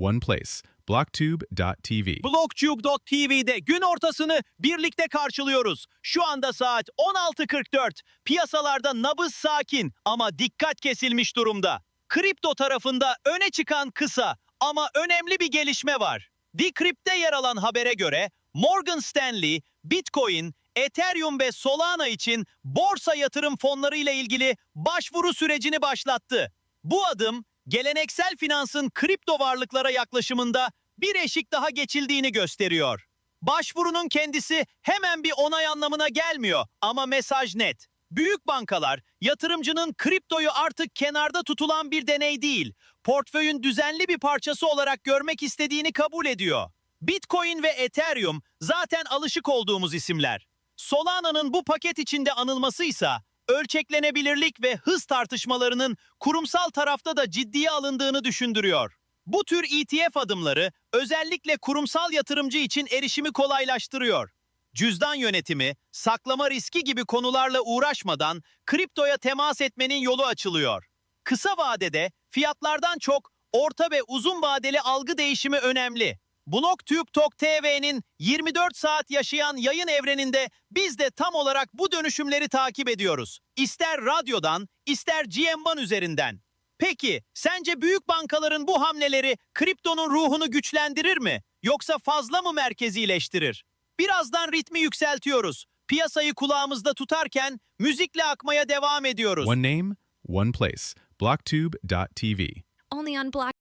one place. Blocktube.tv. Blockchube.tv'de gün ortasını birlikte karşılıyoruz. Şu anda saat 16.44. Piyasalarda nabız sakin ama dikkat kesilmiş durumda. Kripto tarafında öne çıkan kısa ama önemli bir gelişme var. Decrypt'te yer alan habere göre Morgan Stanley, Bitcoin, Ethereum ve Solana için borsa yatırım fonları ile ilgili başvuru sürecini başlattı. Bu adım geleneksel finansın kripto varlıklara yaklaşımında bir eşik daha geçildiğini gösteriyor. Başvurunun kendisi hemen bir onay anlamına gelmiyor ama mesaj net. Büyük bankalar yatırımcının kriptoyu artık kenarda tutulan bir deney değil, portföyün düzenli bir parçası olarak görmek istediğini kabul ediyor. Bitcoin ve Ethereum zaten alışık olduğumuz isimler. Solana'nın bu paket içinde anılmasıysa ölçeklenebilirlik ve hız tartışmalarının kurumsal tarafta da ciddiye alındığını düşündürüyor. Bu tür ETF adımları özellikle kurumsal yatırımcı için erişimi kolaylaştırıyor. Cüzdan yönetimi, saklama riski gibi konularla uğraşmadan kriptoya temas etmenin yolu açılıyor. Kısa vadede fiyatlardan çok orta ve uzun vadeli algı değişimi önemli. TV'nin 24 saat yaşayan yayın evreninde biz de tam olarak bu dönüşümleri takip ediyoruz. İster radyodan, ister GM1 üzerinden. Peki, sence büyük bankaların bu hamleleri kriptonun ruhunu güçlendirir mi? Yoksa fazla mı merkezileştirir? Birazdan ritmi yükseltiyoruz. Piyasayı kulağımızda tutarken müzikle akmaya devam ediyoruz. One name, one place. Blocktube.tv. Only on Block.